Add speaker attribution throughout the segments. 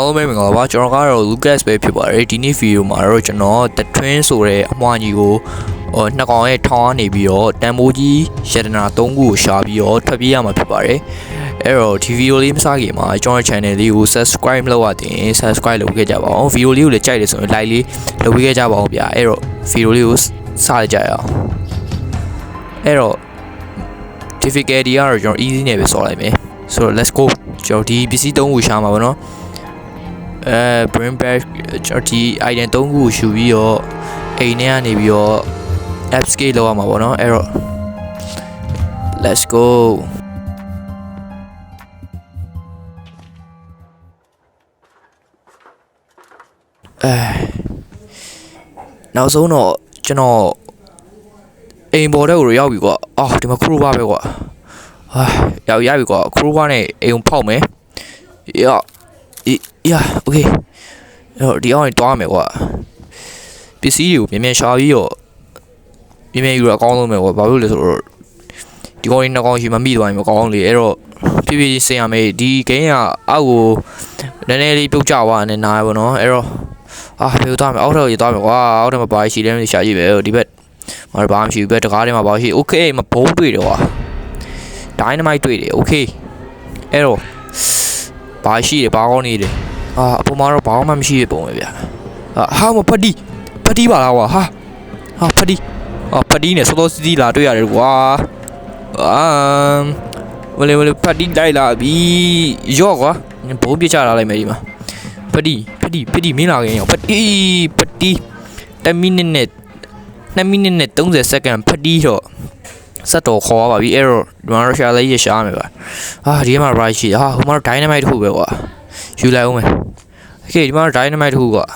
Speaker 1: အားလုံးပဲမင်္ဂလာပါကျွန်တော်ကတော့ Lucas ပဲဖြစ်ပါတယ်ဒီနေ့ဗီဒီယိုမှာတော့ကျွန်တော် The Twin ဆိုတဲ့အမွှာညီကိုဟိုနှစ်ကောင်ရဲ့ထောင်းကနေပြီးတော့တန်မိုးကြီးရတနာ၃ခုကိုရှာပြီးတော့ထွက်ပြေးရမှာဖြစ်ပါတယ်အဲ့တော့ဒီဗီဒီယိုလေးမစခင်မှာကျွန်တော် channel လေးကို subscribe လုပ်ရတင် subscribe လုပ်ခဲ့ကြပါအောင်ဗီဒီယိုလေးကိုလည်းကြိုက်တယ်ဆိုရင် like လေးလုပ်ပေးခဲ့ကြပါအောင်ဗျာအဲ့တော့ဗီဒီယိုလေးကိုစလိုက်ကြရအောင်အဲ့တော့ difficulty ကတော့ကျွန်တော် easy နဲ့ပဲဆော်လိုက်မယ်ဆိုတော့ let's go ကျွန်တော်ဒီပစ္စည်း၃ခုရှာမှာပါเนาะ အဲ brain bag ဒီ item 3ခုကိုယူပြီးတော့အိမ်ထဲကနေပြီးတော့ app scale လောက်ရမှာပေါ့နော်အဲ့တော့ let's go အဲနောက်ဆုံးတော့ကျွန်တော်အိမ်ပေါ်တဲ့ကိုရောက်ပြီကွာအော်ဒီမှာခရိုးဘာပဲကွာဟာရောက်ရပြီကွာခရိုးဘာနဲ့အိမ်ဖောက်မယ်ရော့ ရโอเคအဲ့တော့ဒီအောင်တွားမယ်ကွာပစ္စည်းတွေကိုမြန်မြန်ရှာပြီးတော့မြန်မြန်ယူရအကောင်းဆုံးပဲကွာဘာလို့လဲဆိုတော့ဒီကောင်လေးနှစ်ကောင်ရှိမှမိသွားရင်မကောင်းလေအဲ့တော့ဖြည်းဖြည်းစင်ရမယ်ဒီဂိမ်းကအောက်ကိုနည်းနည်းလေးပြုတ်ကျသွားနေနားပဲနော်အဲ့တော့အာဘယ်လိုသွားမလဲအောက်ထပ်ကိုသွားမယ်ကွာအောက်ထပ်မှာဘာရှိလဲမသိရှာကြည့်ပဲဒီဘက်မဘာမှမရှိဘူးပဲတကားထဲမှာဘာရှိโอเคမဘုံတွေ့တယ်ကွာ dynamite တွေ့တယ်โอเคအဲ့တော့ ဘာရှိတယ်ဘာကောင်းနေတယ်အာအပေါ်မှာတော့ဘာမှမရှိတဲ့ပုံပဲဗျာအာဟာမပတိပတိပါလားကွာဟာဟာပတိအာပတိနဲ့စောစောစီးစီးလာတွေ့ရတယ်ကွာအာဝလေဝလေပတိလိုက်လာပြီရော့ကွာဘုံပြချလာလိုက်မယ်ဒီမှာပတိပတိပတိမင်းလာခင်ရောပတိပတိ10မိနစ်နဲ့2မိနစ်နဲ့30စက္ကန့်ပတိတော့ စက်တော်ခေါ်ပါပြီအဲ့တော့ဒီမှာတော့ရှာလေးရရှာမယ်ပါအာဒီမှာ right ရှိဟာဟိုမှာ dynamite တစ်ခုပဲကွာယူလိုက်အောင်မယ်โอเคဒီမှာ dynamite တစ်ခုကွာ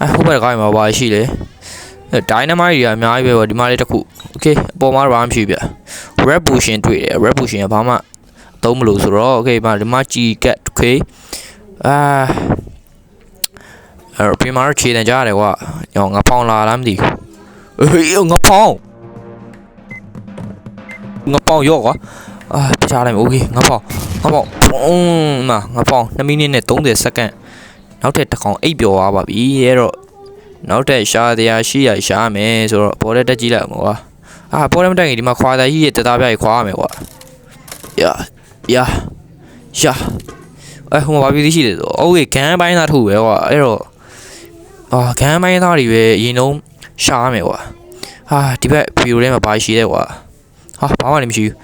Speaker 1: အဲဟိုဘက်ကောင်းမှာပါရှိလေ dynamite တွေကအများကြီးပဲကွာဒီမှာလေးတစ်ခုโอเคအပေါ်မှာတော့ဘာမှမရှိဘူးဗျ red potion တွေ့တယ် red potion ကဘာမှသုံးမလို့ဆိုတော့โอเคဒီမှာဒီမှာ G cat โอเคအာအဲ့တော့ပြင်မှာတော့ခြေတန်ကြရတယ်ကွာညောငါဖောင်းလာလားမသိဘူးအေးငါဖောင်း ငါပေါင်ရော့ကွာအာပြချလိုက်မယ်โอเคငါပေါင်ငါပေါင်အင်းမငါပေါင်2မိနစ်နဲ့30စက္ကန့်နောက်ထပ်တစ်ကောင်အိပ်ပျော်သွားပါပြီအဲ့တော့နောက်ထပ်ရှာတရားရှိရရှာမယ်ဆိုတော့ပေါ်တဲ့တက်ကြည့်လိုက်အောင်ကွာအာပေါ်တဲ့မတက်ရင်ဒီမှာခွာသားကြီးရဲ့တသားပြကြီးခွာရမယ်ကွာယာယာရှာအဲဟိုမှာဘာပြီးရှိတယ်ဆိုအိုးကဂန်ပိုင်းသားထုပဲကွာအဲ့တော့အာဂန်ပိုင်းသားတွေပဲအရင်ဆုံးရှာရမယ်ကွာဟာဒီဘက်ဗီဒီယိုထဲမှာဘာရှိလဲကွာ ဟာဘာမှလည်းမရှိဘူး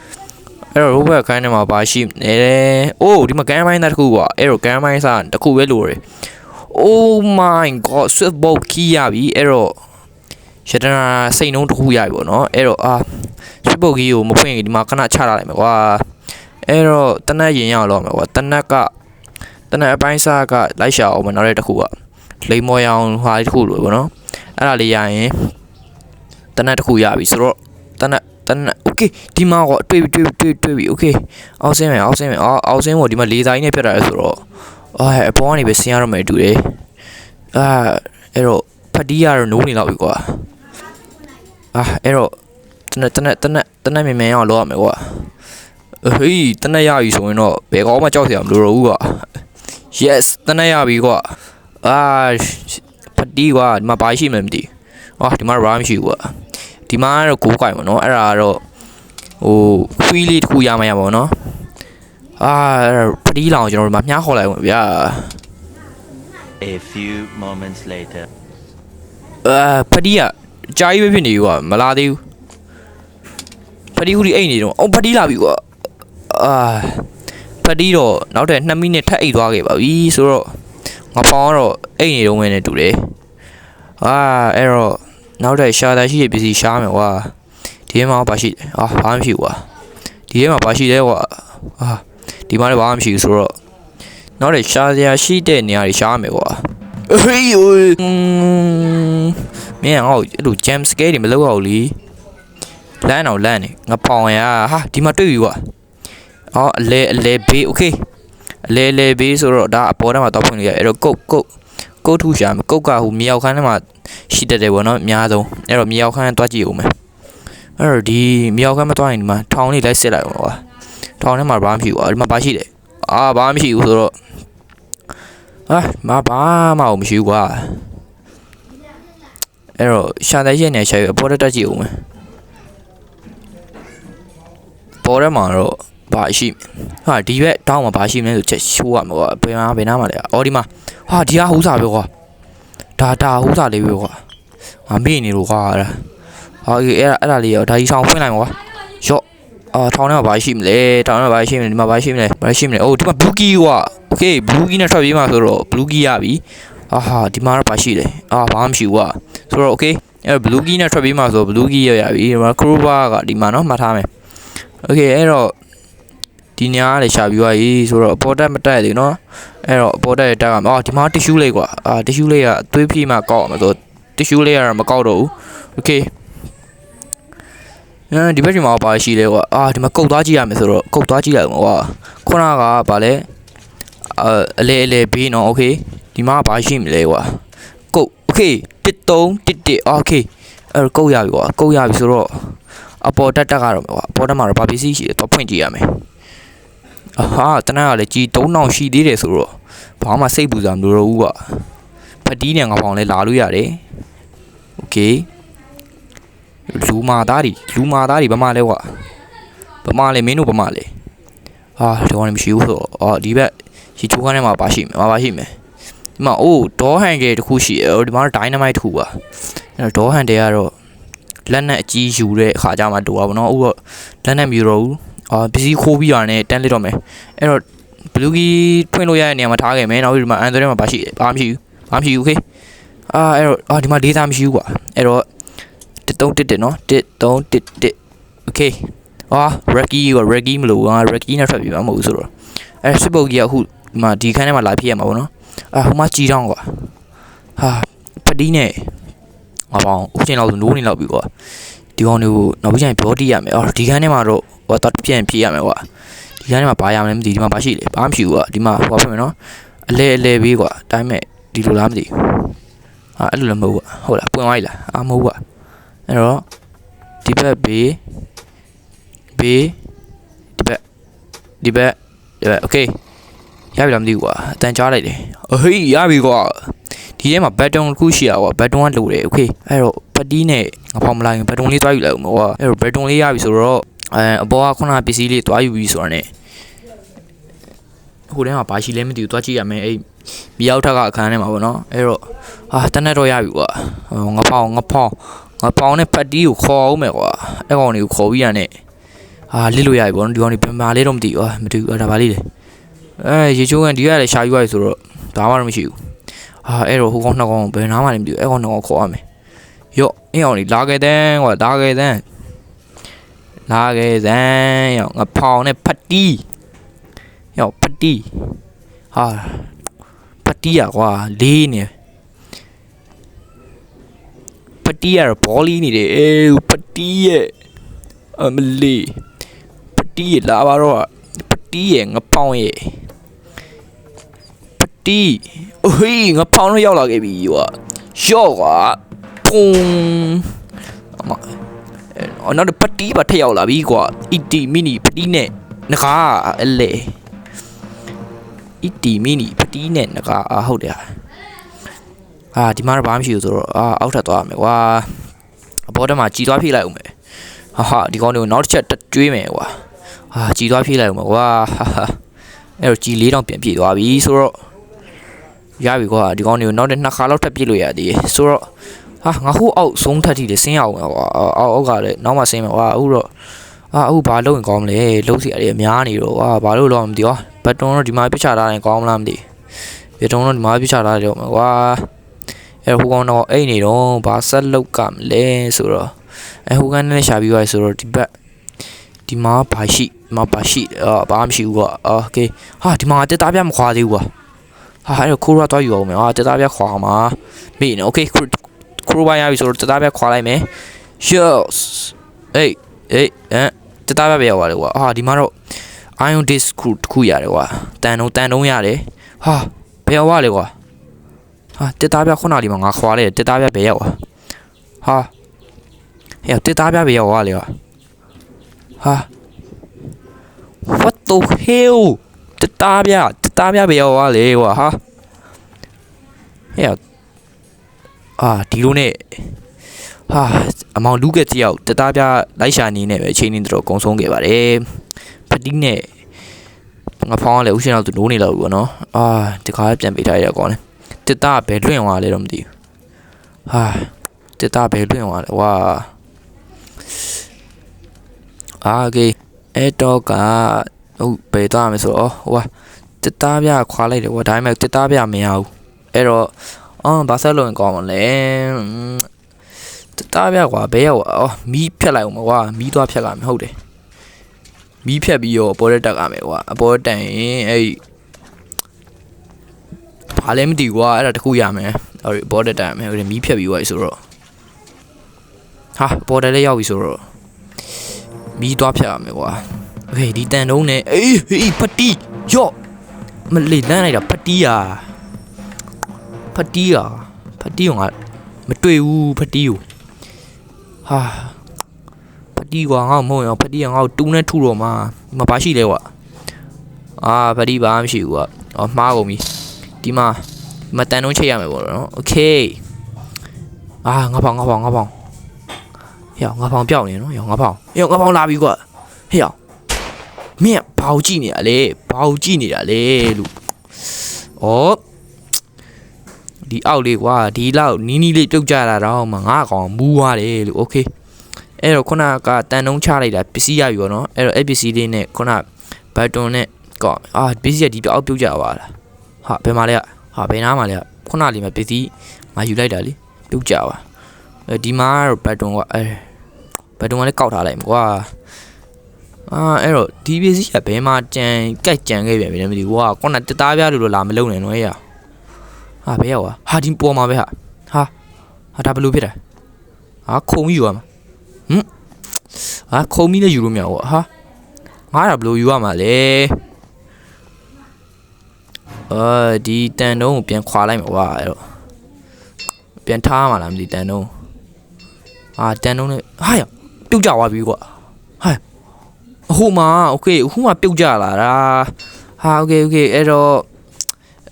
Speaker 1: အဲ့တော့ robot ခိုင်းထဲမှာဘာရှိနေလဲအိုးဒီမှာကန်မိုင်းသားတစ်ခုကွာအဲ့တော့ကန်မိုင်းစားတစ်ခုပဲလိုတယ် Oh my god swift boat key ရပြီအဲ့တော့ရတနာစိတ်နှုံးတစ်ခုရပြီပေါ့နော်အဲ့တော့အာ swift boat key ကိုမဖွင့်ရင်ဒီမှာခဏချလာလိုက်မယ်ကွာအဲ့တော့တနက်ရင်ရအောင်လုပ်မယ်ကွာတနက်ကတနက်အပိုင်းစားကလိုက်ရှာအောင်မနောက်တဲ့တစ်ခုကလိမ်မော်ရအောင်ဟာတစ်ခုလိုပေါ့နော်အဲ့ဒါလေးရရင်တနက်တစ်ခုရပြီဆိုတော့တနက် တနက်โอเคဒီမှာတော့တွေ့ပြီတွေ့ပြီတွေ့တွေ့ပြီโอเคအောက်ဆင်းမယ်အောက်ဆင်းမယ်အောက်အောက်ဆင်းဖို့ဒီမှာလေးစားကြီးနဲ့ပြတ်တာလဲဆိုတော့အာအပေါ်ကနေပဲဆင်းရတော့မယ်တူတယ်အာအဲ့တော့ဖတ်တီးရတော့နိုးနေတော့ပြီကွာအာအဲ့တော့တနက်တနက်တနက်တနက်မြင်မြန်အောင်လုပ်ရမယ်ကွာဟေးတနက်ရပြီဆိုရင်တော့ဘယ်ကောမှကြောက်စရာမလိုတော့ဘူးကွာ yes တနက်ရပြီကွာအာဖတ်တီးကွာဒီမှာဘာရှိမှမသိဘူးအာဒီမှာ RAM ရှိဘူးကွာ ဒီမှာကတော့ကိုးကွိုင်ပေါ့နော်အဲ့ဒါကတော့ဟိုခွီးလေးတစ်ခုရမှရပါဘောနော်အာပတိလောင်ကျွန်တော်တို့မှာမြားခေါ်လိုက်ဝင်ဗျာ
Speaker 2: A few moments later.
Speaker 1: အာပတိကကြာကြီးပဲဖြစ်နေပြီကွာမလာသေးဘူးပတိဟူဒီအိတ်နေတော့အော်ပတိလာပြီကွာအာပတိတော့နောက်ထပ်2မိနစ်ထပ်အိတ်သွားခဲ့ပါပြီဆိုတော့ငါပေါင်းကတော့အိတ်နေတော့ဝင်နေတူတယ်အာအဲ့တော့ နောက်ထပ်ရှာတာရှိတဲ့ပစ္စည်းရှားမယ်ကွာဒီထဲမှာဘာရှိလဲအာဘာမှမရှိဘူးကွာဒီထဲမှာဘာရှိလဲကွာအာဒီမှာလည်းဘာမှမရှိဘူးဆိုတော့နောက်ထပ်ရှာစရာရှိတဲ့နေရာတွေရှားမယ်ကွာအေးယိုอืมမင်းအောင်အဲ့လို jam scare တွေမလုပ်အောင်လीလမ်းအောင်လမ်းနေငါပေါင်ရဟာဒီမှာတွေ့ပြီကွာအော်အလဲအလဲဘေး okay အလဲလဲဘေးဆိုတော့ဒါအပေါ်ထဲမှာတော့ဖွင့်လို့ရအဲ့တော့ကုတ်ကုတ်ကုတ်ထူရှာမယ်ကုတ်ကဟိုမြောက်ခန်းထဲမှာ ရှိတတ်တယ်ဗောနော်အများဆုံးအဲ့တော့မြောက်ခန်းတွားကြည့်ဦးမယ်အဲ့တော့ဒီမြောက်ခန်းမတွားရင်ဒီမှာထောင်လေးလိုက်စစ်လိုက်အောင်ကွာထောင်ထဲမှာဘာမှမရှိဘူးကွာဒီမှာဘာရှိလဲအာဘာမှမရှိဘူးဆိုတော့ဟာမဘာမှမရှိဘူးကွာအဲ့တော့ရှာတဲ့ရက်နေရှာရအပေါ်တက်တက်ကြည့်ဦးမယ်ပေါ်ရမှာတော့ဘာရှိဟာဒီဘက်တောင်းမှာဘာရှိမလဲဆိုချက်ရှိုးရမှာကွာဘယ်မှာဘယ်နားမှာလဲအော်ဒီမှာဟာဒီကဟူးစာပဲကွာ ဒါဒါဟူးစာလေးပဲကွာငါမေ့နေလို့ကွာအဲ့ဒါဟာအေးအဲ့ဒါအဲ့ဒါလေးရောဒါကြီးဆောင်ဖွင့်လိုက်မှာကွာရော့အာထောင်းထဲမှာဘာရှိမလဲထောင်းထဲမှာဘာရှိမလဲဒီမှာဘာရှိမလဲဘာရှိမလဲအိုးဒီမှာဘလူးကီကွာโอเคဘလူးကီနဲ့ထွက်ပြေးမှာဆိုတော့ဘလူးကီရပြီအာဟာဒီမှာတော့ဘာရှိလဲအာဘာမှမရှိဘူးကွာဆိုတော့โอเคအဲ့ဘလူးကီနဲ့ထွက်ပြေးမှာဆိုဘလူးကီရရပြီဒီမှာခရိုဘာကဒီမှာနော်မှတ်ထားမယ်โอเคအဲ့တော့ ဒီညာကလည်းရှာပြီးွားရေးဆိုတော့အပေါ်တက်မတက်သေးနော်အဲ့တော့အပေါ်တက်တက်ကအော်ဒီမှာ tissue လေးကွာအာ tissue လေးကအသွေးပြေးမှကောက်အောင်ဆို tissue လေးကတော့မကောက်တော့ဘူး okay အဲဒီဘက်ဒီမှာပါရှိလဲကွာအာဒီမှာကုတ်သွားကြည့်ရမယ်ဆိုတော့ကုတ်သွားကြည့်ရအောင်ကွာခုနကဗာလဲအလေအလေဘေးနော် okay ဒီမှာပါရှိမလဲကွာကုတ် okay 1311 okay အဲ့ကုတ်ရပြီကွာကုတ်ရပြီဆိုတော့အပေါ်တက်တက်ကတော့ကွာအပေါ်တက်မှာတော့ဗာပစ္စည်းရှိတယ်သွားဖွင့်ကြည့်ရမယ် အဟာတနက်ကလည်းကြီး3000ရှိသေးတယ်ဆိုတော့ဘာမှစိတ်ပူစရာမလိုတော့ဘူးကွာဖတီးနဲ့ငါဖောင်လဲလာလို့ရတယ်โอเคလူမာသားတွေလူမာသားတွေဘာမှလဲကွာဘာမှလဲမင်းတို့ဘာမှလဲဟာဒီကောင်လည်းမရှိဘူးဆိုတော့အော်ဒီဘက်ရီချိုးခန်းထဲမှာပါရှိမယ်ပါရှိမယ်ဒီမှာအိုးဒေါ်ဟန်ကယ်တစ်ခုရှိတယ်ဒီမှာဒိုင်းနမိုက်တစ်ခုပါအဲ့တော့ဒေါ်ဟန်တယ်ကတော့လက်နဲ့အကြီးယူတဲ့အခါကျမှတူတာဗောနော်ဥတော့လက်နဲ့မယူတော့ဘူး အာပစ္စည်းခိုးပြီးရတယ်တန်းလစ်တော့မယ်အဲ့တော့ဘလူးကီဖွင့်လို့ရတဲ့နေရာမှာထားခဲ့မယ်နောက်ပြီးဒီမှာအန်ဆိုထဲမှာပါရှိတယ်ဘာမှမရှိဘူးဘာမှမရှိဘူးโอเคအာအဲ့တော့အာဒီမှာဒေတာမရှိဘူးကွာအဲ့တော့1311နော်1311โอเคအာ Reggie က Reggie မလို့ငါ Reggie နဲ့ထွက်ပြီးမှာမဟုတ်ဘူးဆိုတော့အဲ့စစ်ပုတ်ကြီးကအခုဒီမှာဒီခန်းထဲမှာလာဖြစ်ရမှာဗောနော်အာဟိုမှာကြီးတောင်းကွာဟာပတိနဲ့ငါပေါင်းဦးချင်းလောက်ဆိုနိုးနေလောက်ပြီကွာ ဒီကောင်တွေကိုနောက်ပြီးကျရင်ပြောတိရမယ်အော်ဒီခန်းထဲမှာတော့ဟိုတော့ပြန်ဖြည့်ရမယ်ကွာဒီခန်းထဲမှာဘာရမလဲမသိဒီမှာဘာရှိလဲဘာမှမရှိဘူးကွာဒီမှာဟိုဖြစ်မယ်နော်အလဲအလဲဘေးကွာအတိုင်းမဲ့ဒီလိုလားမသိဘူးဟာအဲ့လိုလည်းမဟုတ်ဘူးကွာဟုတ်လားပွင့်သွားပြီလားအာမဟုတ်ဘူးကွာအဲ့တော့ဒီဘက်ဘေးဘေးဒီဘက်ဒီဘက်ဒီဘက်โอเค ရပြီလားမသိဘူးကွာအတန်ကြားလိုက်တယ်အဟေးရပြီကွာဒီထဲမှာဘတ်တုံတစ်ခုရှိရကွာဘတ်တုံကလိုတယ်โอเคအဲ့တော့ပတီးနဲ့ငါဖောင်မလိုက်ရင်ဘတ်တုံလေးတွားယူလိုက်အောင်ကွာအဲ့တော့ဘတ်တုံလေးရပြီဆိုတော့အဲအပေါ်ကခုနပစ္စည်းလေးတွားယူပြီဆိုတာ ਨੇ ဟိုထဲမှာဘာရှိလဲမသိဘူးတွားကြည့်ရမယ်အဲ့မြေရောက်ထက်ကအခန်းထဲမှာပေါ့နော်အဲ့တော့ဟာတနက်တော့ရပြီကွာဟိုငါဖောင်ငါဖောင်ငါဖောင်နဲ့ပတီးကိုခေါ်အောင်မယ်ကွာအဲ့ကောင်တွေကိုခေါ်ပြီးရနဲ့ဟာလစ်လို့ရပြီပေါ့နော်ဒီကောင်တွေပြန်မာလေးတော့မသိဘူးဟာမသိဘူးအဲ့ဒါဘာလေးလဲ အဲရေချိုးကန်ဒီကလည်းရှာယူရပြီဆိုတော့ဒါမှတော့မရှိဘူးဟာအဲ့တော့ဟိုကောင်နှစ်ကောင်ဘယ်နားမှလည်းမသိဘူးအဲ့ကောင်နှစ်ကောင်ခေါ်ရမယ်ရော့အဲ့ကောင်တွေလာခဲ့တဲ့ကွာလာခဲ့တဲ့လာခဲ့တဲ့ရောငါဖောင်နဲ့ပတီးယောပတိဟာပတိရကွာလေးနေပတိရဘောလီနေတယ်အေးပတိရဲ့အမလီပတိရလာပါတော့ပတိရဲ့ငပောင်းရဲ့ပ တိအိုးငပောင်းတော့ရောက်လာခဲ့ပြီကွာရော့ကွာပုံအမအော်နောက်ပတိပါထက်ရောက်လာပြီကွာအီတီမီနီပတိနဲ့ငကားအလေအီတီမီနီပတီးနဲ့ငကအာဟုတ်တယ်ဟာအာဒီမှာတော့ဘာမှမရှိဘူးဆိုတော့အာအောက်ထပ်သွားရမယ်ကွာအပေါ်တက်မှာကြီးသွားဖြည့်လိုက်ဦးမယ်ဟာဟာဒီကောင်တွေကိုနောက်တစ်ချက်တက်ကျွေးမယ်ကွာဟာကြီးသွားဖြည့်လိုက်ဦးမယ်ကွာဟာဟာအဲ့တော့ကြီးလေးတောင်ပြန်ပြည့်သွားပြီဆိုတော့ ရပြီကွာဒီကောင်တွေကိုနောက်တစ်နှစ်ခါလောက်ထပ်ပြည့်လို့ရသေးတယ်ဆိုတော့ဟာငါဟိုအောက်ဆုံးထပ်ထိလေဆင်းရအောင်ကွာအောက်အောက်ကလည်းနောက်မှဆင်းမယ်ကွာအခုတော့အာအခုဘာလုပ်ရင်ကောင်းမလဲလုပ်စီရည်အများနေတော့ကွာဘာလို့တော့မသိဘူးဘတ်တုံတော့ဒီမှာပြချထားရင်ကောင်းမလားမသိဘတ်တုံတော့ဒီမှာပြချထားတယ်ကွာအဲဟိုကောင်တော့အဲ့နေတော့ဘာဆက်လောက်ကမလဲဆိုတော့အဲဟိုကန်နဲ့ရှာပြီးသွားဆိုတော့ဒီဘက်ဒီမှာဘာရှိဒီမှာဘာရှိအာဘာမှမရှိဘူးကွာโอเคဟာဒီမှာတက်သားပြမခွာသေးဘူးကွာ ဟာအဲ့တော့ခိုးရတော့ယူအောင်မယ်ဟာတက်သားပြခွာမှာမေးနေโอเคခရိုဘာရပြီဆိုတော့တက်သားပြခွာလိုက်မယ် yes အေးအေးအဲတက်သားပြပဲရောက်သွားတယ်ကွာဟာဒီမှာတော့ ion disk ခုတစ်ခုရတယ်ကွာတန်တုံးတန်တုံးရတယ်ဟာဘယ်ရောက်ရလဲကွာဟာတက်သားပြခုနဒီမှာငါခွာလိုက်တယ်တက်သားပြဘယ်ရောက်ကွာဟာဟဲ့တက်သားပြဘယ်ရောက်ရလဲကွာဟာ what the hell တသားပြတသားပြဘယ်ရောက်သွားလဲကွာဟာဟဲ့အာဒီလိုနဲ့ဟာအမောင်လူးကကြည့်အောင်တသားပြလိုက်ရှာနေနေပဲအချိန်နေတော့ကုံဆုံးခဲ့ပါတယ်ဖတိနဲ့ငါဖောင်းကလည်းဦးရှင်အောင်သူနိုးနေလောက်ပြီပေါ့နော်အာတကားပြန်ပေးထားရကောင်းလဲတသားဘယ်လွင့်သွားလဲတော့မသိဘူးဟာတသားဘယ်လွင့်သွားလဲဝါအာကေအဲ့တော့က ဟုတ်ဘယ်သွားမလဲဆိုတော့ဟိုကတသားပြခွာလိုက်တယ်ဟိုဒါပေမဲ့တသားပြမရဘူးအဲ့တော့အော်ဘာဆက်လို့ကောင်းမလဲတသားပြကွာဘဲရောက်အော်မီးဖြတ်လိုက်အောင်ကွာမီးသွားဖြတ်လာမယ်ဟုတ်တယ်မီးဖြတ်ပြီးတော့အပေါ်တက်တက်ရမယ်ကွာအပေါ်တက်ရင်အဲ့ဘာလဲမသိဘူးကွာအဲ့ဒါတခုရမယ်ဟုတ်ပြီအပေါ်တက်တက်ရမယ်ဟုတ်တယ်မီးဖြတ်ပြီးသွားပြီဆိုတော့ဟာအပေါ်တက်လည်းရောက်ပြီဆိုတော့မီးသွားဖြတ်ရမယ်ကွာ โอเคဒီတန်တုံးနဲ့အေးဟေးပတိယော့မလေးလမ်းလိုက်တာပတိယာပတိယာပတိကငါမတွေ့ဘူးပတိကိုဟာပတိကွာငါ့ကိုမဟုတ်ရောပတိကငါ့ကိုတူးနဲ့ထုတော့မှာမပါရှိလဲကွာအာပတိဘာမှမရှိဘူးကွာအော်မှားကုန်ပြီဒီမှာဒီမှာတန်တုံးချိတ်ရမယ်ပေါ့နော်โอเคအာငါဖောင်ငါဖောင်ငါဖောင်ဟေ့ငါဖောင်ပြောက်နေနော်ဟေ့ငါဖောင်ဟေ့ငါဖောင်လာပြီကွာဟေ့ မင်းကဘာကိုကြည့်နေတာလဲဘာကိုကြည့်နေတာလဲလို့ဩဒီအောက်လေးကွာဒီလောက်နီးနီးလေးပြုတ်ကြတာတော့မှငါကောင်မူးသွားတယ်လို့โอเคအဲ့တော့ခုနကတန်တုံးချလိုက်တာပစ္စည်းရပြီပေါ့နော်အဲ့တော့အဲ့ပစ္စည်းလေးနဲ့ခုနဘတ်တွန်နဲ့ကောအာပစ္စည်းကဒီအောက်ပြုတ်ကြပါလားဟာဘယ်မှာလဲဟာဘယ်နားမှာလဲခုနလေးမှာပစ္စည်းငါယူလိုက်တာလေပြုတ်ကြပါအဲဒီမှာဘတ်တွန်ကအဲဘတ်တွန်ကလည်းကောက်ထားလိုက်မှာကွာ အာအဲ့တော့ဒီပစ္စည်းကဘယ်မှာကြံကြိုက်ကြံခဲ့ပြန်ပြီလဲမသိဘူးဟာခုနတသားပြလို့လို့လာမလုံနဲ့နော်အေးဟာဘယ်ရောက်ဟာဒီပေါ်မှာပဲဟာဟာဟာဒါဘလို့ဖြစ်တာဟာခုံယူရမှာဟမ်ဟာခုံမီလည်းယူလို့မရဘူးဟာငါဒါဘလို့ယူရမှာလဲအာဒီတန်တုံးကိုပြန်ခွာလိုက်မှာကွာအဲ့တော့ပြန်ထားမှာလားမသိတန်တုံးအာတန်တုံးနဲ့ဟာရပြုတ်ကြသွားပြီကွာဟို မှာโอเคဟိုမှာပြုတ်ကြလာတာဟာโอเคโอเคအဲ့တော့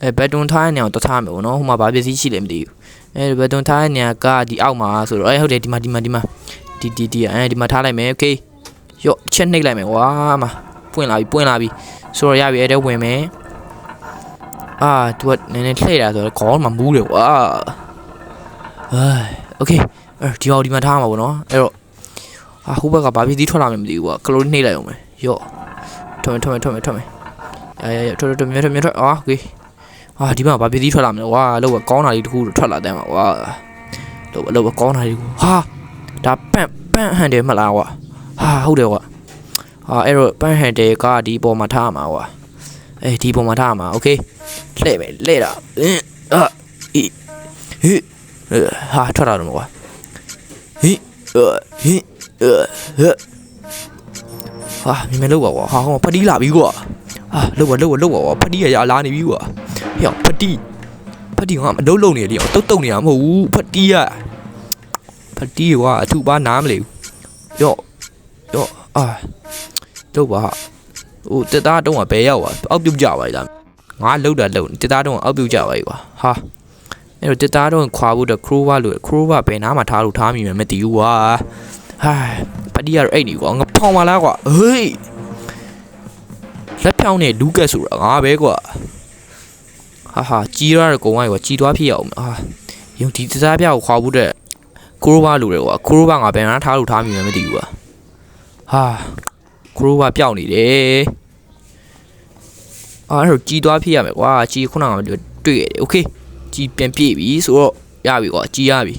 Speaker 1: အဲဘက်တွန်ထားတဲ့နေရာကိုတထားမယ်ဗောနော်ဟိုမှာဘာပစ္စည်းရှိလဲမသိဘူးအဲဘက်တွန်ထားတဲ့နေရာကဒီအောက်မှာဆိုတော့အဲဟုတ်တယ်ဒီမှာဒီမှာဒီမှာဒီဒီဒီအဲဒီမှာထားလိုက်မယ်โอเคရော့ချက်နှိပ်လိုက်မယ်ကွာမှာပွင့်လာပြီပွင့်လာပြီဆိုတော့ရပြီအဲ့ဒါဝင်မယ်အာသူကနည်းနည်းလှည့်တာဆိုတော့ခေါင်းမှာမူးတယ်ကွာအဲโอเคအဲဒီအောင်ဒီမှာထားမှာဗောနော်အဲ့တော့ အာဟိုဘက်ကဘာဖြစ်သီးထွက်လာမှမသိဘူးကွာကလိုနှိမ့်လိုက်အောင်မယ်ယော့ထွက်မယ်ထွက်မယ်ထွက်မယ်ထွက်မယ်ရရရထွက်ထွက်ထွက်ထွက်ထွက်အာโอเคအာဒီမှာဘာဖြစ်သီးထွက်လာမလဲကွာလောက်ကကောင်းတာလေးတခုထွက်လာတယ်မှာကွာလောကလောကကောင်းတာလေးကိုဟာဒါပန့်ပန့်ဟန်တယ်မလားကွာဟာဟုတ်တယ်ကွာအာအဲ့တော့ပန့်ဟန်တယ်ကဒီပေါ်မှာထားမှာကွာအေးဒီပေါ်မှာထားမှာโอเคလှည့်မယ်လှည့်တာအင်းအာအီဟိဟာထွက်လာတော့ကွာဟိဟိ အဲ ဟဲ့ဟာမြင်မလို့ပါကွာဟာဟောဖတီးလာပြီကွာဟာလောက်ပါလောက်ပါလောက်ပါကွာဖတီးရရလာနေပြီကွာဟေ့ဖတီးဖတီးကမလုံးလုံးနေလေတုတ်တုတ်နေတာမဟုတ်ဘူးဖတီးရဖတီးကွာအထူပါနားမလဲဘူးယော့ယော့အာလောက်ပါဟိုတက်သားတုံးကဘယ်ရောက်ပါအောက်ပြုတ်ကြပါလားငါလောက်တာလောက်တက်သားတုံးကအောက်ပြုတ်ကြပါ E ကွာဟာအဲ့တော့တက်သားတုံးခွာဖို့တော့ခရိုးဝလို့ခရိုးဝဘယ်နားမှာထားလို့ထားမိမယ်မသိဘူးကွာ ဟာပတိရအဲ့ဒီကွာငါဖောင်ပါလားကွာဟေးလက်ဖြောင်းနဲ့လူးကက်ဆိုတာငါပဲကွာဟာဟာကြီးရတဲ့ကုံကကွာကြီးသွားဖြစ်ရအောင်ဟာယုံဒီတစားပြကိုခွာဖို့တဲ့ကိုရိုဘာလူတယ်ကွာကိုရိုဘာငါဘယ်နာထားလို့ထားမိမှမသိဘူးကွာဟာကိုရိုဘာပျောက်နေတယ်အာအဲ့တော့ကြီးသွားဖြစ်ရမယ်ကွာကြီးခုနကတွေ့ရတယ်โอเคကြီးပြန်ပြည့်ပြီဆိုတော့ရပြီကွာကြီးရပြီ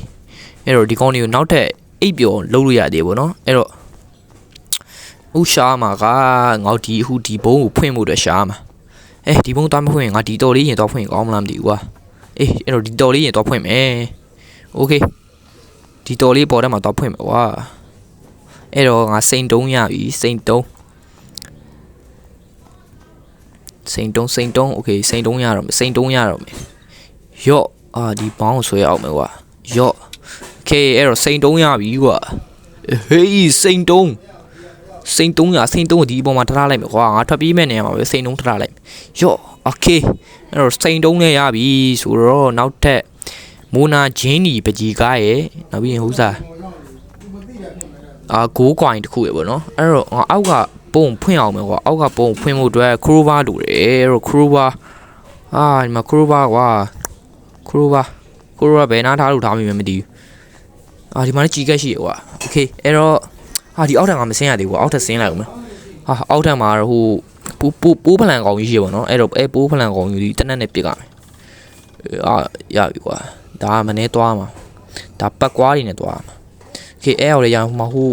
Speaker 1: အဲ့တော့ဒီကောင်းလေးကိုနောက်ထပ် အိပ်ပျော်လုံးလို့ရသေးဘောနော်အဲ့တော့ဥရှာမှာကငေါဒီအခုဒီဘုံကိုဖွင့်ဖို့အတွက်ရှာမှာအဲဒီဘုံသွားမဖွင့်ရင်ငါဒီတော်လေးရင်တော့ဖွင့်ကောင်းမလားမသိဘူးကွာအေးအဲ့တော့ဒီတော်လေးရင်တော့ဖွင့်မယ်โอเคဒီတော်လေးပေါ်ထဲမှာတော့ဖွင့်မယ်ကွာအဲ့တော့ငါစိန်တုံးရပြီစိန်တုံးစိန်တုံးစိန်တုံးโอเคစိန်တုံးရတော့မယ်စိန်တုံးရတော့မယ်ယော့အာဒီဘောင်းကိုဆွဲအောင်မယ်ကွာယော့ โอเคအဲ့တော့စိန်တုံးရပြီကွာဟေးစိန်တုံးစိန်တုံးရစိန်တုံးကိုဒီအပေါ်မှာထားလိုက်မယ်ကွာငါထွက်ပြေးမဲ့နေရာမှာပဲစိန်တုံးထားလိုက်မယ်ယော့โอเคအဲ့တော့စိန်တုံးနဲ့ရပြီဆိုတော့နောက်ထပ် မိုနာဂျင်းနီပကြီးကားရဲ့နောက်ပြီးရင်ဟိုစားအာဂိုးကွိုင်တစ်ခုရပေါ့နော်အဲ့တော့ငါအောက်ကပုံဖွင့်အောင်မယ်ကွာအောက်ကပုံဖွင့်ဖို့အတွက်ခရိုဘာလိုတယ်အဲ့တော့ခရိုဘာအာဒီမှာခရိုဘာကွာခရိုဘာခရိုဘာဘယ်နာထားလို့ထားမိမှမသိဘူး အာဒီမှာလည်းကြီးကက်ရှိရကွာโอเคအဲ့တော့ဟာဒီအောက်ထပ်ကမဆင်းရသေးဘူးကွာအောက်ထပ်ဆင်းလိုက်အောင်မယ်ဟာအောက်ထပ်မှာတော့ဟိုပူပူပူးဖလန်ကောင်ကြီးရှိရပေါ့နော်အဲ့တော့အဲပူးဖလန်ကောင်ကြီးဒီတနက်နဲ့ပြစ်ကြမယ်အာရပြီကွာဒါကမနေသွားမှာဒါပတ်ကွားတွေနဲ့သွားမှာโอเคအဲအောင်လေရအောင်ဟိုမှာဟို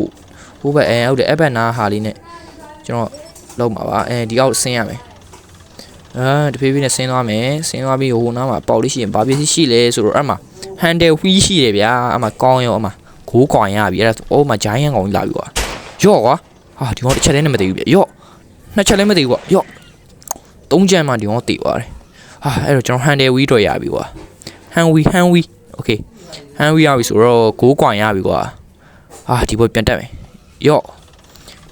Speaker 1: ဟိုဘက်အဲဟုတ်တယ်အဲ့ဘက်နားဟာလေးနဲ့ကျွန်တော်လုံးပါပါအဲဒီအောက်ဆင်းရမယ်အာတဖြည်းဖြည်းနဲ့ဆင်းသွားမယ်ဆင်းသွားပြီးဟိုနားမှာပေါက်လေးရှိရင်ဘာပစ္စည်းရှိလဲဆိုတော့အဲ့မှာ handle wheel ရှိတယ်ဗျာအဲ့မှာကောင်းရောအဲ့မှာဂိုးကွန်ရပြီအဲ့ဒါအိုးမှာ giant ကောင်ကြီးလာပြီကွာရော့ကွာဟာဒီကောင်တစ်ချက်လည်းမသိဘူးဗျရော့နှစ်ချက်လည်းမသိဘူးကွာရော့သုံးချက်မှဒီကောင်တည်သွားတယ်ဟာအဲ့တော့ကျွန်တော် handle wheel တော့ရပြီကွာ hand wheel hand wheel okay hand wheel ရပြီဆိုတော့ဂိုးကွန်ရပြီကွာဟာဒီဘက်ပြန်တက်မယ်ရော့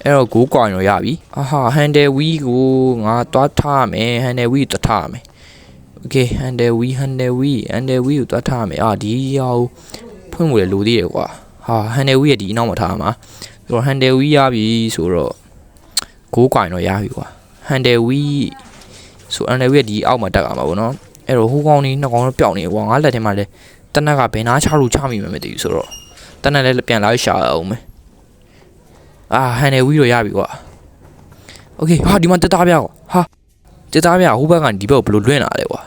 Speaker 1: အဲ့တော့ဂိုးကွန်ရောရပြီအာဟာ handle wheel ကိုငါတွားထားမယ် handle wheel တွားထားမယ် okay handle wheel handle wheel handle wheel ကိုတွားထားမယ်အာဒီရောက်ဖွင့်မှုလေလိုသေးတယ်ကွာဟာ handle wheel ရဲ့ဒီအနောက်မှာထားမှာဆိုတော့ handle wheel ရပြီဆိုတော့ဂိုးကွိုင်တော့ရပြီကွာ handle wheel ဆို handle wheel ရဲ့ဒီအောက်မှာတက်ရမှာပေါ့နော်အဲ့တော့ဟိုကောင်นี่နှစ်ကောင်တော့ပျောက်နေကွာငါလက်ထဲမှာလဲတနက်ကဘယ်နာချလို့ချမိမှမသိဘူးဆိုတော့တနက်လည်းပြန်လာရှာအောင်မယ်အာ handle wheel တော့ရပြီကွာ okay ဟာဒီမှာတက်သားပြကွာဟာတက်သားပြဟိုဘက်ကနေဒီဘက်ကိုဘယ်လိုလွင့်လာလဲကွာ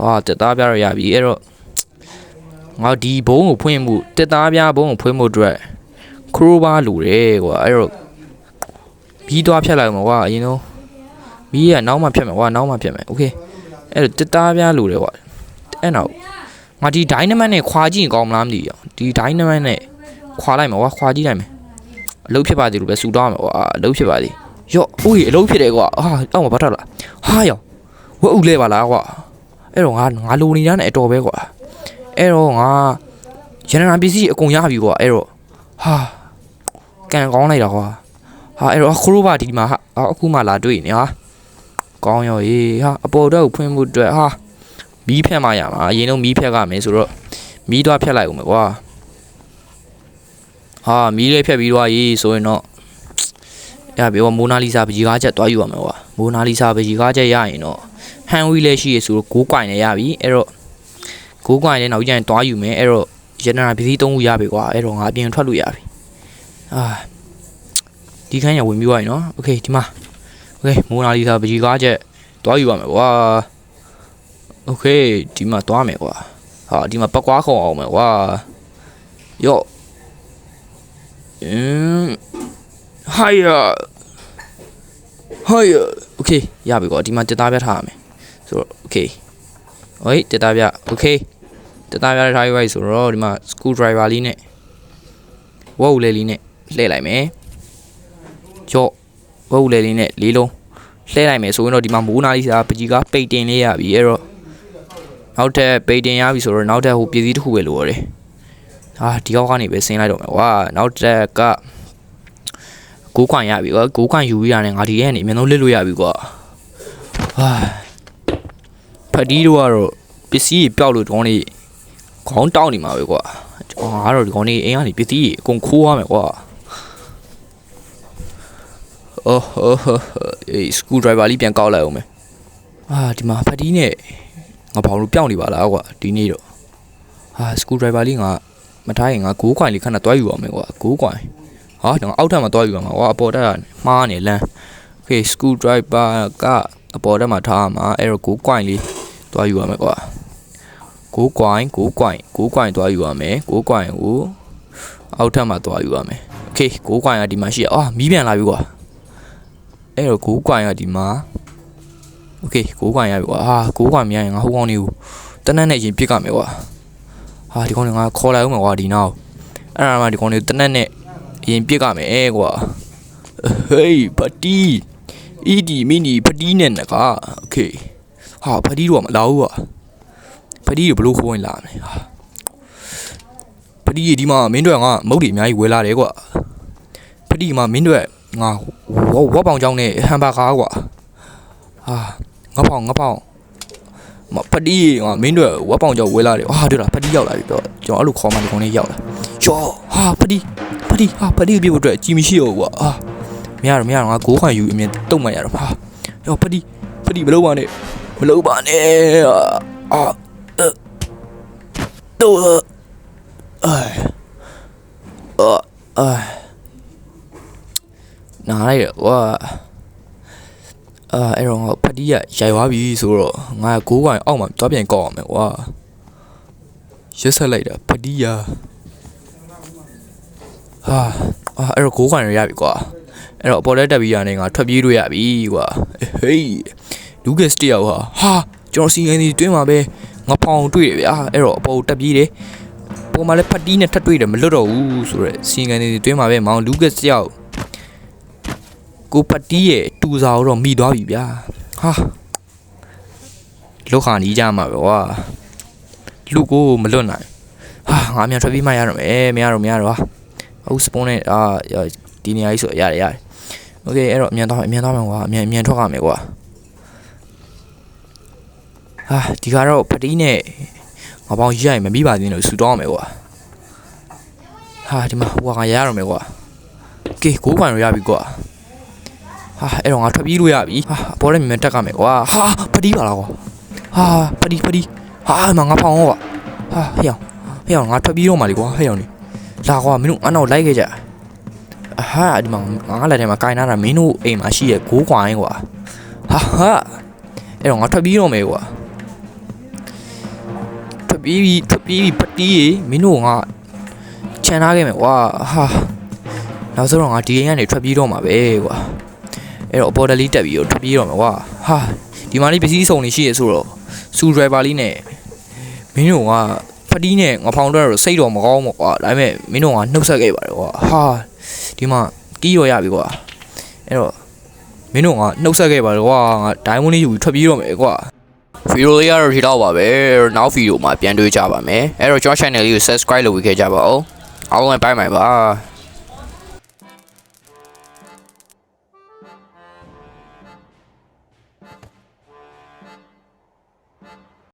Speaker 1: ဟာတက်သားပြတော့ရပြီအဲ့တော့ငါဒီဘုံကိုဖွင့်မှုတက်သားပြဘုံကိုဖွင့်မှုအတွက်ခရိုဘာလူတယ်ကွာအဲ့တော့ပြီးသွားဖြတ်လိုက်မှာကွာအရင်ဆုံးမီးကနောက်မှဖြတ်မယ်ကွာနောက်မှဖြတ်မယ်โอเคအဲ့တော့တက်သားပြလူတယ်ကွာအဲ့နောက်ငါဒီဒိုင်းနမတ်နဲ့ခွာကြည့်ရင်ကောင်းမလားမသိဘူးဒီဒိုင်းနမတ်နဲ့ခွာလိုက်မှာကွာခွာကြည့်လိုက်မယ်အလုပ်ဖြစ်ပါသေးလို့ပဲစူတောင်းမယ်ကွာအလုပ်ဖြစ်ပါသေးရော့ဦးကြီးအလုပ်ဖြစ်တယ်ကွာဟာအောက်မှာဘာထလာဟာရောဝက်ဥလဲပါလားကွာ အဲ့တော့ငါငါလိုနေတာနဲ့အတော်ပဲကွာအဲ့တော့ငါရန်နာပစ္စည်းအကုန်ရပြီကွာအဲ့တော့ဟာကန်ကောင်းလိုက်တာကွာဟာအဲ့တော့ခရိုးပါဒီမှာဟာအော်အခုမှလာတွေ့နေဟာကောင်းရောဟေးဟာအပေါ်တော့ဖွင့်မှုအတွက်ဟာမီးဖြတ်မှရမှာအရင်တော့မီးဖြတ်ကမယ်ဆိုတော့မီးတော့ဖြတ်လိုက်ဦးမယ်ကွာဟာမီးလေးဖြတ်ပြီးတော့ရေးဆိုရင်တော့ရပြီကွာမိုနာလီစာပကြီးကားချက်တွားယူရမယ်ကွာမိုနာလီစာပကြီးကားချက်ရရင်တော့ ဟန်ဝီလည်းရှိရဆိုတော့6ကွိုင်လည်းရပြီအဲ့တော့6ကွိုင်လည်းနောက်ကျရင်တွားယူမယ်အဲ့တော့ရတနာပစ္စည်း၃ခုရပြီကွာအဲ့တော့ငါအပြင်ထွက်လို့ရပြီအာဒီခန်းရဝင်ပြီးသွားပြီနော်โอเคဒီမှာโอเคမိုနာလီစာပကြီးကားချက်တွားယူပါမယ်ကွာโอเคဒီမှာတွားမယ်ကွာဟာဒီမှာပတ်ကွာခုံအောင်မယ်ကွာယော့အင်းဟိုင်ယာဟိုင်ယာโอเคရပြီကွာဒီမှာတက်သားပြထားရမယ် ဆိုတော့ okay ဟိုတက်သားပြ okay တက်သားပြထားရွိုက်ဆိုတော့ဒီမှာ screw driver လေးနဲ့ဝက်ဦးလေးလေးနဲ့လှည့်လိုက်မယ်ကြော့ဝက်ဦးလေးလေးနဲ့လေးလုံးလှည့်လိုက်မယ်ဆိုရင်တော့ဒီမှာမိုးနာလေးစာပကြီးကပိတ်တင်လေးရပြီအဲ့တော့နောက်ထပ်ပိတ်တင်ရပြီဆိုတော့နောက်ထပ်ဟိုပစ္စည်းတစ်ခုပဲလိုရတယ်ဟာဒီကောက်ကနေပဲဆင်းလိုက်တော့မယ်ကွာနောက်ထပ်ကကိုးခွန်ရပြီကွာကိုးခွန်ယူရတဲ့ငါဒီရဲ့နေအမြင်ဆုံးလစ်လို့ရပြီကွာဟာ ဖတ်တီးတို့ကတော့ပစ္စည်းတွေပျောက်လို့ဒီကောင်လေးခေါင်းတောင်းနေမှာပဲကွာကျွန်တော်ကတော့ဒီကောင်လေးအိမ်ကနေပစ္စည်းတွေအကုန်ခိုးရမယ်ကွာအိုးဟိုးဟိုးအေးစကူဒရိုင်ဘာလေးပြန်ကောက်လိုက်အောင်မယ်အာဒီမှာဖတ်တီးနဲ့ငါဘောင်လို့ပျောက်နေပါလားကွာဒီနေ့တော့ဟာစကူဒရိုင်ဘာလေးငါမထားရင်ငါဂိုးခွိုင်လေးခဏတွားယူအောင်မယ်ကွာဂိုးခွိုင်ဟာငါအောက်ထပ်မှာတွားယူအောင်ကွာအပေါ်တက်မှားနေလမ်း okay screw driver ကအပေါ်တက်မှာထားရမှာအဲ့တော့ဂိုးခွိုင်လေး သွားယူရမယ်ကွာ6 coin 6 coin 6 coin သွားယူရမယ်6 coin ကိုအောက်ထပ်မှာသွားယူရမယ်โอเค6 coin ကဒီမှာရှိရအာမီးပြန်လာပြီကွာအဲ့တော့6 coin ကဒီမှာโอเค6 coin ရပြီကွာဟာ6 coin မရရင်ငါဟိုကောင်းလေးကိုတနက်နဲ့ရင်ပြစ်ကမယ်ကွာဟာဒီကောင်းလေးငါခေါ်လိုက်ဦးမယ်ကွာဒီနောက်အဲ့ဒါမှဒီကောင်းလေးတနက်နဲ့ရင်ပြစ်ကမယ်အဲကွာဟေးပတီအီဒီမီနီပတီနဲ့နကโอเค ဟာဖတီးတော့မလာဘူးကွာဖတီးကိုဘလို့ခိုးဝင်လာမယ်ဟာဖတီးကြီးဒီမှာမင်းတို့ကငါမုတ်တွေအများကြီးဝယ်လာတယ်ကွာဖတီးမှာမင်းတို့ကငါဝဝက်ပေါင်ချောင်းနဲ့ဟမ်ဘာဂါကွာဟာငါပေါင်ငါပေါင်မဖတီးငါမင်းတို့ဝက်ပေါင်ကြောက်ဝဲလာတယ်ဟာတွေ့လားဖတီးရောက်လာပြီတော့ကျွန်တော်အဲ့လိုခေါ်မှဒီကောင်လေးရောက်လာယောဟာဖတီးဖတီးဟာဖတီးပြဖို့အတွက်ကြီးမရှိတော့ဘူးကွာဟာမရတော့မရတော့ငါကိုးခွန်ယူအမြင်တုံ့မှန်ရတော့ဟာယောဖတီးဖတီးမလုပ်ပါနဲ့ မလုပ်ပါနဲ့အာတော့အဲအာအာနားလိုက်ရဝါအာအဲ့တော့ငါဖတီးရရိုက်သွားပြီဆိုတော့ငါကိုးခွန်အောက်မှာသွားပြန်ကောက်အောင်မယ်ကွာရက်ဆက်လိုက်တာဖတီးရဟာအာအဲ့တော့ကိုးခွန်ရရပြီကွာအဲ့တော့အပေါ်လက်တက်ပြီးရနေငါထွက်ပြေးလို့ရပြီကွာဟေး လူကစ်တယောက်ဟာဟာကျွန်တော်စီအန်ဒီတွင်းမှာပဲငါဖောင်တွေ့တယ်ဗျာအဲ့တော့အပေါ်တက်ပြေးတယ်ပေါ်မှာလည်းဖတီးနဲ့ထပ်တွေ့တယ်မလွတ်တော့ဘူးဆိုတော့စီအန်ဒီတွင်းမှာပဲမောင်လူကစ်တယောက် ကိုပတီးရဲ့တူစာကိုတော့မိသွားပြီဗျာဟာလောက်ခါနီးကြမှာပဲကွာလူကိုမလွတ်နိုင်ဟာငါမြန်ထွက်ပြီးမှရတော့မယ်မရတော့မရတော့ဟာဟုတ်စပွန်နဲ့အာဒီနေရာကြီးဆိုရတယ်ရတယ်โอเคအဲ့တော့အမြန်သွားမယ်အမြန်သွားမယ်ကွာအမြန်အမြန်ထွက်ရမယ်ကွာ ဟာဒီကတော့ပတီးနဲ့ငါပေါင်းရိုက်မပြီးပါသေးဘူးလို့ဆူတော့ရမယ်ကွာဟာဒီမှာဟိုကရရတော့မယ်ကွာကဲကိုးပိုင်ရရပြီကွာဟာအဲ့တော့ငါထွက်ပြေးလို့ရပြီဟာဘောလည်းမြန်တက်ကမယ်ကွာဟာပတီးပါလားကွာဟာပတီးပတီးဟာမငါဖောင်းကွာဟာဟဲ့အောင်ဟဲ့အောင်ငါထွက်ပြေးတော့မှလေကွာဟဲ့အောင်လေလာကွာမင်းတို့အနောက်လိုက်ခဲ့ကြဟာဒီမှာငါလည်းထဲမှာကိုင်းနာတာမင်းတို့အိမ်မှာရှိရဲ့ဂိုးကွာရင်ကွာဟာဟာအဲ့တော့ငါထွက်ပြေးတော့မယ်ကွာ ထွက်ပြေးပြီထွက်ပြေးပြီပတီးရေမင်းတို့ငါချန်ထားခဲ့မယ်ကွာဟာနောက်ဆုံးတော့ငါဒီအိမ်ကနေထွက်ပြေးတော့မှာပဲကွာအဲ့တော့အပေါ်တလေးတက်ပြီးတော့ထွက်ပြေးတော့မှာကွာဟာဒီမှာလေးပစ္စည်းစုံနေရှိရဆိုတော့စူဒရိုင်ဘာလေးနဲ့မင်းတို့ကဖတီးနဲ့ငါဖောင်တော့စိတ်တော့မကောင်းဘူးကွာဒါပေမဲ့မင်းတို့ကနှုတ်ဆက်ခဲ့ပါတယ်ကွာဟာဒီမှာကီးရောရပြီကွာအဲ့တော့မင်းတို့ကနှုတ်ဆက်ခဲ့ပါတယ်ကွာငါဒိုင်းဝန်းလေးယူပြီးထွက်ပြေးတော့မယ်ကွာ ဗီဒီယိုလေးကတော့ဒီတော့ပါပဲနောက်ဗီဒီယိုမှာပြန်တွေ့ကြပါမယ်အဲ့တော့ကျွန်တော် channel လေးကို subscribe လုပ်ပေးခဲ့ကြပါဦးအားလုံးပဲ bye bye ပါ